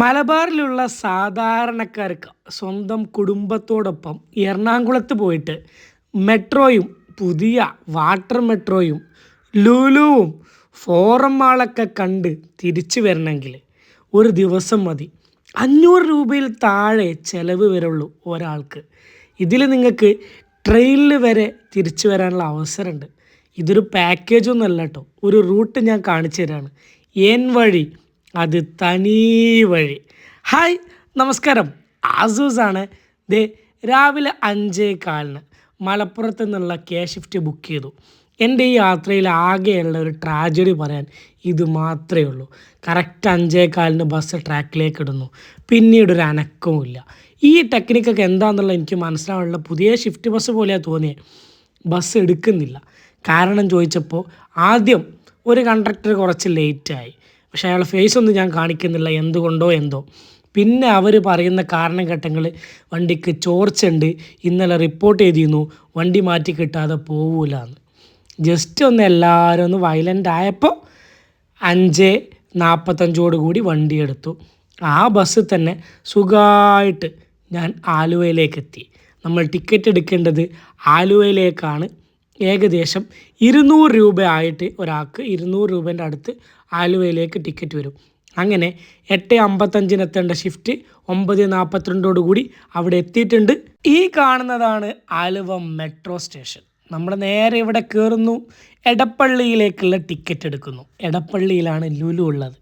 മലബാറിലുള്ള സാധാരണക്കാർക്ക് സ്വന്തം കുടുംബത്തോടൊപ്പം എറണാകുളത്ത് പോയിട്ട് മെട്രോയും പുതിയ വാട്ടർ മെട്രോയും ലുലുവും ഫോറം മാളൊക്കെ കണ്ട് തിരിച്ചു വരണമെങ്കിൽ ഒരു ദിവസം മതി. അഞ്ഞൂറ് രൂപയിൽ താഴെ ചിലവ് വരുള്ളൂ ഒരാൾക്ക്. ഇതിൽ നിങ്ങൾക്ക് ട്രെയിനിൽ വരെ തിരിച്ചു വരാനുള്ള അവസരമുണ്ട്. ഇതൊരു പാക്കേജൊന്നുമല്ല കേട്ടോ. ഒരു റൂട്ട് ഞാൻ കാണിച്ചു തരാണ്. എൻ വഴി അത് തനി വഴി. ഹായ് നമസ്കാരം. ആസൂസാണ്. ദേ രാവിലെ അഞ്ചേ കാലിന് മലപ്പുറത്ത് നിന്നുള്ള കെ ഷിഫ്റ്റ് ബുക്ക് ചെയ്തു. എന്റെ ഈ യാത്രയിൽ ആകെയുള്ള ഒരു ട്രാജഡി പറയാൻ ഇത് മാത്രമേ ഉള്ളൂ. കറക്റ്റ് അഞ്ചേ കാലിന് ബസ് ട്രാക്കിലേക്ക് ഇടുന്നു. പിന്നീട് ഒരു അനക്കവുമില്ല ഈ ടെക്നിക്കൊക്കെ എന്താണെന്നുള്ള എനിക്ക് മനസ്സിലാവുള്ള പുതിയ ഷിഫ്റ്റ് ബസ് പോലെയാണ് തോന്നിയത് ബസ് എടുക്കുന്നില്ല. കാരണം ചോദിച്ചപ്പോൾ ആദ്യം ഒരു കണ്ടക്ടർ കുറച്ച് ലേറ്റായി പക്ഷേ അയാളെ ഫേസ് ഒന്നും ഞാൻ കാണിക്കുന്നില്ല എന്തുകൊണ്ടോ എന്തോ. പിന്നെ അവർ പറയുന്ന കാരണഘട്ടങ്ങൾ വണ്ടിക്ക് ചോർച്ചുണ്ട് ഇന്നലെ റിപ്പോർട്ട് ചെയ്തിരുന്നു വണ്ടി മാറ്റി കിട്ടാതെ പോവില്ല എന്ന് ജസ്റ്റ് ഒന്ന് എല്ലാവരും ഒന്ന് വയലന്റ് ആയപ്പോൾ അഞ്ച് നാൽപ്പത്തഞ്ചോട് കൂടി വണ്ടി എടുത്തു. ആ ബസ്സിൽ തന്നെ സുഖമായിട്ട് ഞാൻ ആലുവയിലേക്ക് എത്തി. നമ്മൾ ടിക്കറ്റ് എടുക്കേണ്ടത് ആലുവയിലേക്കാണ്. ഏകദേശം ഇരുന്നൂറ് രൂപ ആയിട്ട് ഒരാൾക്ക് ഇരുന്നൂറ് രൂപേന്റെ അടുത്ത് ആലുവയിലേക്ക് ടിക്കറ്റ് വരും. അങ്ങനെ എട്ട് അമ്പത്തഞ്ചിന് എത്തേണ്ട ഷിഫ്റ്റ് ഒമ്പത് നാൽപ്പത്തിരണ്ടോട് കൂടി അവിടെ എത്തിയിട്ടുണ്ട്. ഈ കാണുന്നതാണ് ആലുവ മെട്രോ സ്റ്റേഷൻ നമ്മൾ നേരെ ഇവിടെ കയറുന്നു എടപ്പള്ളിയിലേക്കുള്ള ടിക്കറ്റ് എടുക്കുന്നു. എടപ്പള്ളിയിലാണ് ലുലു ഉള്ളത്.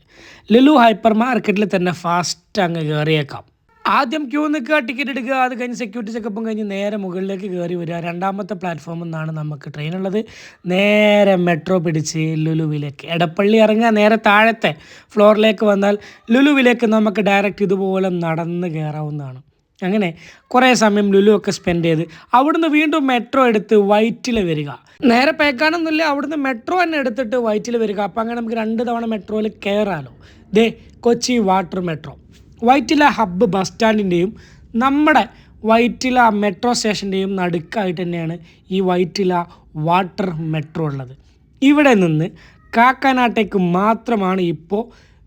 ലുലു ഹൈപ്പർ മാർക്കറ്റിൽ തന്നെ ഫാസ്റ്റ് അങ്ങ് കയറിയേക്കാം ആദ്യം ക്യൂ നിൽക്കുക ടിക്കറ്റ് എടുക്കുക അത് കഴിഞ്ഞ് സെക്യൂരിറ്റി ചെക്കപ്പും കഴിഞ്ഞ് നേരെ മുകളിലേക്ക് കയറി വരിക. രണ്ടാമത്തെ പ്ലാറ്റ്ഫോമിൽ നിന്നാണ് നമുക്ക് ട്രെയിൻ ഉള്ളത്. നേരെ മെട്രോ പിടിച്ച് ലുലുവിലേക്ക്. എടപ്പള്ളി ഇറങ്ങുക നേരെ താഴത്തെ ഫ്ലോറിലേക്ക് വന്നാൽ ലുലുവിലേക്ക് നമുക്ക് ഡയറക്റ്റ് ഇതുപോലെ നടന്ന് കയറാവുന്നതാണ് അങ്ങനെ കുറേ സമയം ലുലു ഒക്കെ സ്പെൻഡ് ചെയ്ത് അവിടുന്ന് വീണ്ടും മെട്രോ എടുത്ത് വൈറ്റിൽ വരിക. നേരെ പേക്കാനൊന്നുമില്ല അവിടുന്ന് മെട്രോ തന്നെ എടുത്തിട്ട് വൈറ്റിൽ വരിക. അപ്പം അങ്ങനെ നമുക്ക് രണ്ട് തവണ മെട്രോയിൽ കയറാലോ. ദേ Kochi water metro Vyttila hub bus സ്റ്റാൻഡിന്റെയും നമ്മുടെ വൈറ്റില മെട്രോ സ്റ്റേഷന്റെയും നടുക്കായിട്ട് തന്നെയാണ് ഈ വൈറ്റില വാട്ടർ മെട്രോ ഉള്ളത്. ഇവിടെ നിന്ന് കാക്കനാട്ടേക്ക് മാത്രമാണ് ഇപ്പോൾ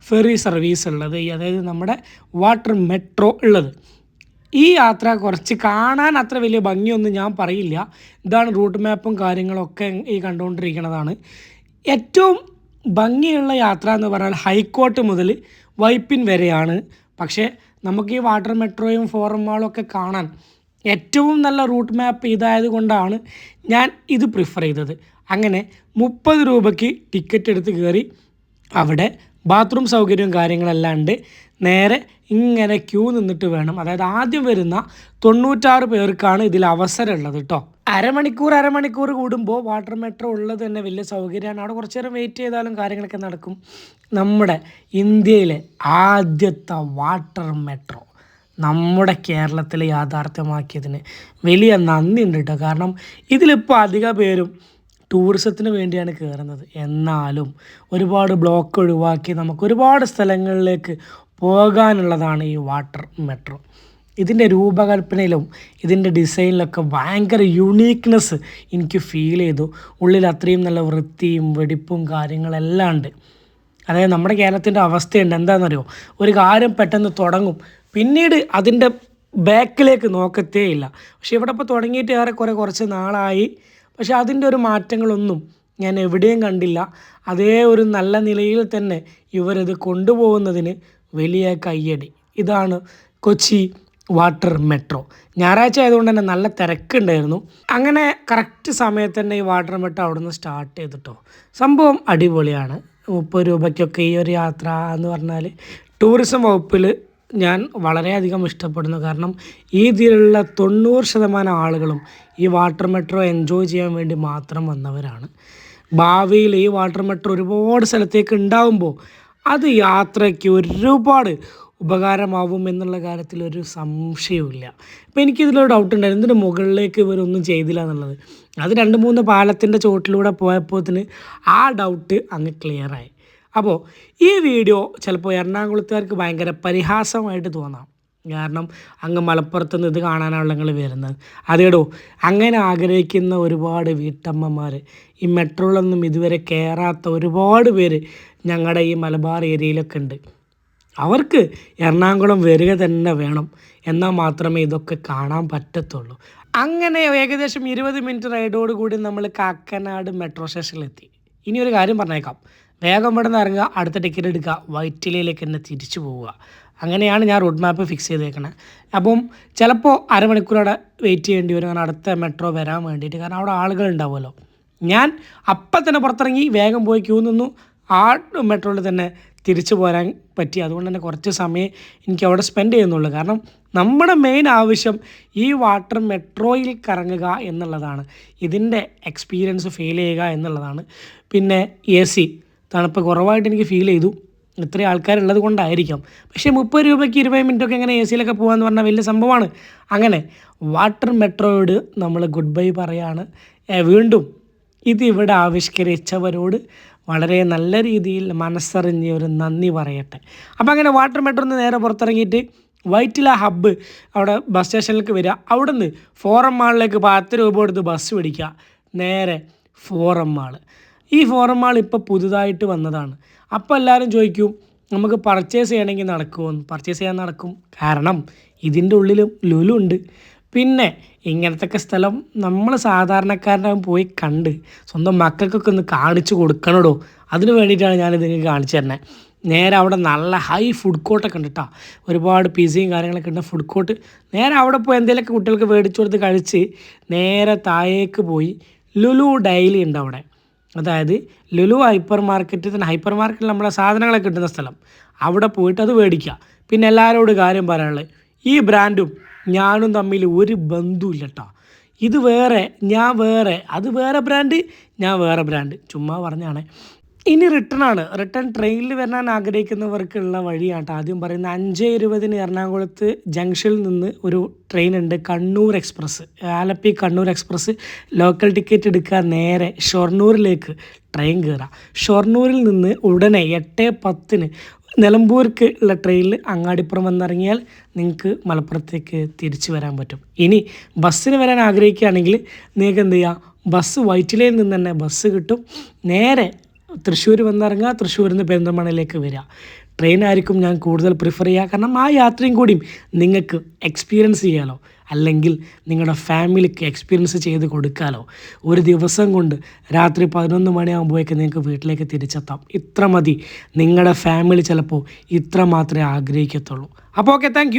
ഫെറി സർവീസ് ഉള്ളത്. അതായത് നമ്മുടെ വാട്ടർ മെട്രോ ഉള്ളത്. ഈ യാത്ര കുറച്ച് കാണാൻ അത്ര വലിയ ഭംഗിയൊന്നും ഞാൻ പറയില്ല. ഇതാണ് റൂട്ട് മാപ്പും കാര്യങ്ങളൊക്കെ ഈ കണ്ടുകൊണ്ടിരിക്കുന്നതാണ്. ഏറ്റവും ഭംഗിയുള്ള യാത്ര എന്ന് പറഞ്ഞാൽ ഹൈക്കോട്ട് മുതൽ വൈപ്പിൻ വരെയാണ് പക്ഷേ നമുക്ക് ഈ വാട്ടർ മെട്രോയും ഫോറം മാളും ഒക്കെ കാണാൻ ഏറ്റവും നല്ല റൂട്ട് മാപ്പ് ഇതായത് കൊണ്ടാണ് ഞാൻ ഇത് പ്രിഫർ ചെയ്തത്. അങ്ങനെ മുപ്പത് രൂപയ്ക്ക് ടിക്കറ്റ് എടുത്ത് കയറി അവിടെ ബാത്റൂം സൗകര്യവും കാര്യങ്ങളെല്ലാം ഉണ്ട്. നേരെ ഇങ്ങനെ ക്യൂ നിന്നിട്ട് വേണം. അതായത് ആദ്യം വരുന്ന തൊണ്ണൂറ്റാറ് പേർക്കാണ് ഇതിൽ അവസരമുള്ളത് കേട്ടോ അരമണിക്കൂർ അരമണിക്കൂർ കൂടുമ്പോൾ വാട്ടർ മെട്രോ ഉള്ളത് തന്നെ വലിയ സൗകര്യമാണ്. അവിടെ കുറച്ച് നേരം വെയിറ്റ് ചെയ്താലും കാര്യങ്ങളൊക്കെ നടക്കും. നമ്മുടെ ഇന്ത്യയിലെ ആദ്യത്തെ വാട്ടർ മെട്രോ നമ്മുടെ കേരളത്തിൽ യാഥാർത്ഥ്യമാക്കിയതിന് വലിയ നന്ദി ഉണ്ട് കേട്ടോ കാരണം ഇതിലിപ്പോൾ അധിക പേരും ടൂറിസത്തിന് വേണ്ടിയാണ് കയറുന്നത്. എന്നാലും ഒരുപാട് ബ്ലോക്ക് ഒഴിവാക്കി നമുക്ക് ഒരുപാട് സ്ഥലങ്ങളിലേക്ക് പോകാനുള്ളതാണ് ഈ വാട്ടർ മെട്രോ ഇതിന്റെ രൂപകൽപ്പനയിലും ഇതിന്റെ ഡിസൈനിലൊക്കെ ഭയങ്കര യുണീക്ക്നെസ് എനിക്ക് ഫീൽ ചെയ്തു. ഉള്ളിൽ അത്രയും നല്ല വൃത്തിയും വെടിപ്പും കാര്യങ്ങളെല്ലാം ഉണ്ട്. അതായത് നമ്മുടെ കേരളത്തിന്റെ അവസ്ഥയുണ്ട് എന്താണെന്നറിയോ? ഒരു കാര്യം പെട്ടെന്ന് തുടങ്ങും. പിന്നീട് അതിന്റെ ബാക്കിലേക്ക് നോക്കത്തേ ഇല്ല പക്ഷെ ഇവിടെ ഇപ്പോൾ തുടങ്ങിയിട്ട് ഏറെ കുറെ കുറച്ച് നാളായി. പക്ഷെ അതിന്റെ ഒരു മാറ്റങ്ങളൊന്നും ഞാൻ എവിടെയും കണ്ടില്ല. അതേ ഒരു നല്ല നിലയിൽ തന്നെ ഇവരത് കൊണ്ടുപോകുന്നതിന് വലിയ കയ്യടി. ഇതാണ് കൊച്ചി വാട്ടർ മെട്രോ. ഞായറാഴ്ച ആയതുകൊണ്ട് തന്നെ നല്ല തിരക്കുണ്ടായിരുന്നു. അങ്ങനെ കറക്റ്റ് സമയത്ത് തന്നെ ഈ വാട്ടർ മെട്രോ അവിടെ നിന്ന് സ്റ്റാർട്ട് ചെയ്തിട്ടോ. സംഭവം അടിപൊളിയാണ്. മുപ്പത് രൂപയ്ക്കൊക്കെ ഈ ഒരു യാത്ര എന്ന് പറഞ്ഞാൽ ടൂറിസം വകുപ്പിൽ ഞാൻ വളരെയധികം ഇഷ്ടപ്പെടുന്നു. കാരണം ഈ ഇതിലുള്ള തൊണ്ണൂറ് ശതമാനം ആളുകളും ഈ വാട്ടർ മെട്രോ എൻജോയ് ചെയ്യാൻ വേണ്ടി മാത്രം വന്നവരാണ്. ഭാവിയിൽ ഈ വാട്ടർ മെട്രോ ഒരുപാട് സ്ഥലത്തേക്ക് ഉണ്ടാകുമ്പോൾ അത് യാത്രയ്ക്ക് ഒരുപാട് ഉപകാരമാവും എന്നുള്ള കാര്യത്തിൽ ഒരു സംശയവുമില്ല. ഇപ്പം എനിക്കിതിലൊരു ഡൗട്ട് ഉണ്ടായിരുന്നു. ഇതിന്റെ മുകളിലേക്ക് ഇവരൊന്നും ചെയ്തില്ല എന്നുള്ളത്. അത് രണ്ട് മൂന്ന് പാലത്തിന്റെ ചോട്ടിലൂടെ പോയപ്പോഴത്തിന് ആ ഡൗട്ട് അങ്ങ് ക്ലിയറായി അപ്പോൾ ഈ വീഡിയോ ചിലപ്പോൾ എറണാകുളത്തുകാർക്ക് ഭയങ്കര പരിഹാസമായിട്ട് തോന്നാം. കാരണം അങ്ങ് മലപ്പുറത്ത് നിന്ന് ഇത് കാണാനാണല്ലോ നിങ്ങൾ വരുന്നത്. അതേടോ അങ്ങനെ ആഗ്രഹിക്കുന്ന ഒരുപാട് വീട്ടമ്മമാർ ഈ മെട്രോയിലൊന്നും ഇതുവരെ കയറാത്ത ഒരുപാട് പേര് ഞങ്ങളുടെ ഈ മലബാർ ഏരിയയിലൊക്കെ ഉണ്ട്. അവർക്ക് എറണാകുളം വരിക തന്നെ വേണം. എന്നാൽ മാത്രമേ ഇതൊക്കെ കാണാൻ പറ്റത്തുള്ളൂ. അങ്ങനെ ഏകദേശം ഇരുപത് മിനിറ്റ് റൈഡോട് കൂടി നമ്മൾ കാക്കനാട് മെട്രോ സ്റ്റേഷനിലെത്തി. ഇനി ഒരു കാര്യം പറഞ്ഞേക്കാം. വേഗം ഇവിടെ നിന്ന് ഇറങ്ങുക അടുത്ത ടിക്കറ്റ് എടുക്കുക വൈറ്റിലയിലേക്ക് തന്നെ തിരിച്ചു പോവുക. അങ്ങനെയാണ് ഞാൻ റോഡ് മാപ്പ് ഫിക്സ് ചെയ്തേക്കണത് അപ്പം ചിലപ്പോൾ അരമണിക്കൂർ അവിടെ വെയിറ്റ് ചെയ്യേണ്ടി വരും. കാരണം അടുത്ത മെട്രോ വരാൻ വേണ്ടിയിട്ട്. കാരണം അവിടെ ആളുകൾ ഉണ്ടാവുമല്ലോ. ഞാൻ അപ്പം തന്നെ പുറത്തിറങ്ങി വേഗം പോയി ക്യൂ നിന്നു. ആ മെട്രോയിൽ തന്നെ തിരിച്ചു പോരാൻ പറ്റി. അതുകൊണ്ട് തന്നെ കുറച്ച് സമയം എനിക്ക് അവിടെ സ്പെൻഡ് ചെയ്യുന്നുള്ളൂ. കാരണം നമ്മുടെ മെയിൻ ആവശ്യം ഈ വാട്ടർ മെട്രോയിൽ കറങ്ങുക എന്നുള്ളതാണ്. ഇതിന്റെ എക്സ്പീരിയൻസ് ഫീൽ ചെയ്യുക എന്നുള്ളതാണ്. പിന്നെ എ സി തണുപ്പ് കുറവായിട്ട് എനിക്ക് ഫീൽ ചെയ്തു. ഇത്രയും ആൾക്കാരുള്ളത് കൊണ്ടായിരിക്കാം. പക്ഷേ മുപ്പത് രൂപയ്ക്ക് ഇരുപത് മിനിറ്റൊക്കെ എങ്ങനെ എ സിയിലൊക്കെ പോകാമെന്ന് പറഞ്ഞാൽ വലിയ സംഭവമാണ്. അങ്ങനെ വാട്ടർ മെട്രോയോട് നമ്മൾ ഗുഡ് ബൈ പറയാണ് വീണ്ടും ഇത് ഇവിടെ ആവിഷ്കരിച്ചവരോട് വളരെ നല്ല രീതിയിൽ മനസ്സറിഞ്ഞ് ഒരു നന്ദി പറയട്ടെ. അപ്പോൾ അങ്ങനെ വാട്ടർ മെട്രോന്ന് നേരെ പുറത്തിറങ്ങിയിട്ട് വൈറ്റില ഹബ്ബ് അവിടെ ബസ് സ്റ്റേഷനിലേക്ക് വരിക. അവിടെ നിന്ന് ഫോറം മാളിലേക്ക് പത്ത് രൂപ കൊടുത്ത് ബസ് പിടിക്കുക. നേരെ ഫോറം മാൾ ഈ ഫോറം മാൾ ഇപ്പോൾ പുതുതായിട്ട് വന്നതാണ്. അപ്പോൾ എല്ലാവരും ചോദിക്കും നമുക്ക് പർച്ചേസ് ചെയ്യണമെങ്കിൽ നടക്കുമോ പർച്ചേസ് ചെയ്യാൻ നടക്കും. കാരണം ഇതിന്റെ ഉള്ളിലും ലുലു ഉണ്ട്. പിന്നെ ഇങ്ങനത്തൊക്കെ സ്ഥലം നമ്മൾ സാധാരണക്കാരനാകും പോയി കണ്ട് സ്വന്തം മക്കൾക്കൊക്കെ ഒന്ന് കാണിച്ചു കൊടുക്കണടോ? അതിന് വേണ്ടിയിട്ടാണ് ഞാൻ നിങ്ങൾക്ക് കാണിച്ചു തരുന്നത് നേരെ അവിടെ നല്ല ഹൈ ഫുഡ് കോർട്ടൊക്കെ ഉണ്ട് കേട്ടോ ഒരുപാട് പിസയും കാര്യങ്ങളൊക്കെ ഉണ്ട്. ഫുഡ് കോർട്ട് നേരെ അവിടെ പോയി എന്തെങ്കിലുമൊക്കെ കുട്ടികൾക്ക് മേടിച്ചു കൊടുത്ത് കഴിച്ച് നേരെ താഴേക്ക് പോയി ലുലു ഡെയിലി ഉണ്ട് അവിടെ. അതായത് ലുലു ഹൈപ്പർ മാർക്കറ്റ് തന്നെ ഹൈപ്പർ മാർക്കറ്റിൽ നമ്മളെ സാധനങ്ങളൊക്കെ കിട്ടുന്ന സ്ഥലം. അവിടെ പോയിട്ട് അത് മേടിക്കുക. പിന്നെ എല്ലാവരോട് കാര്യം പറയാനുള്ളത് ഈ ബ്രാൻഡും ഞാനും തമ്മിൽ ഒരു ബന്ധുവില്ല കേട്ടോ ഇത് വേറെ ഞാൻ വേറെ അത് വേറെ ബ്രാൻഡ് ഞാൻ വേറെ ബ്രാൻഡ്. ചുമ്മാ പറഞ്ഞാണ് ഇനി റിട്ടേൺ ആണ്. റിട്ടേൺ ട്രെയിനിൽ വരാൻ ആഗ്രഹിക്കുന്നവർക്കുള്ള വഴിയാണ് ആദ്യം പറയുന്നത് അഞ്ച് ഇരുപതിന് എറണാകുളത്ത് ജംഗ്ഷനിൽ നിന്ന് ഒരു ട്രെയിൻ ഉണ്ട്. Kannur express Alleppey Kannur express local ticket എടുക്കുക നേരെ ഷൊർണൂരിലേക്ക് ട്രെയിൻ കയറുക ഷൊർണൂരിൽ നിന്ന് ഉടനെ എട്ട് പത്തിന് നിലമ്പൂർക്ക് ഉള്ള ട്രെയിനിൽ അങ്ങാടിപ്പുറം വന്നിറങ്ങിയാൽ നിങ്ങൾക്ക് മലപ്പുറത്തേക്ക് തിരിച്ചു വരാൻ പറ്റും. ഇനി ബസ്സിന് വരാൻ ആഗ്രഹിക്കുകയാണെങ്കിൽ നിങ്ങൾക്ക് എന്ത് ചെയ്യാം? ബസ് വൈറ്റിലയിൽ നിന്ന് തന്നെ ബസ് കിട്ടും. നേരെ തൃശ്ശൂർ വന്നിറങ്ങുക തൃശ്ശൂരിൽ നിന്ന് പെരിന്തൽമണ്ണയിലേക്ക് വരിക. ട്രെയിനായിരിക്കും ഞാൻ കൂടുതൽ പ്രിഫർ ചെയ്യുക. കാരണം ആ യാത്രയും കൂടിയും നിങ്ങൾക്ക് എക്സ്പീരിയൻസ് ചെയ്യാലോ. അല്ലെങ്കിൽ നിങ്ങളുടെ ഫാമിലിക്ക് എക്സ്പീരിയൻസ് ചെയ്ത് കൊടുക്കാലോ. ഒരു ദിവസം കൊണ്ട് രാത്രി പതിനൊന്ന് മണിയാകുമ്പോഴേക്ക് നിങ്ങൾക്ക് വീട്ടിലേക്ക് തിരിച്ചെത്താം. ഇത്ര മതി. നിങ്ങളുടെ ഫാമിലി ചിലപ്പോൾ ഇത്ര മാത്രമേ ആഗ്രഹിക്കത്തുള്ളൂ. അപ്പോൾ ഓക്കെ താങ്ക്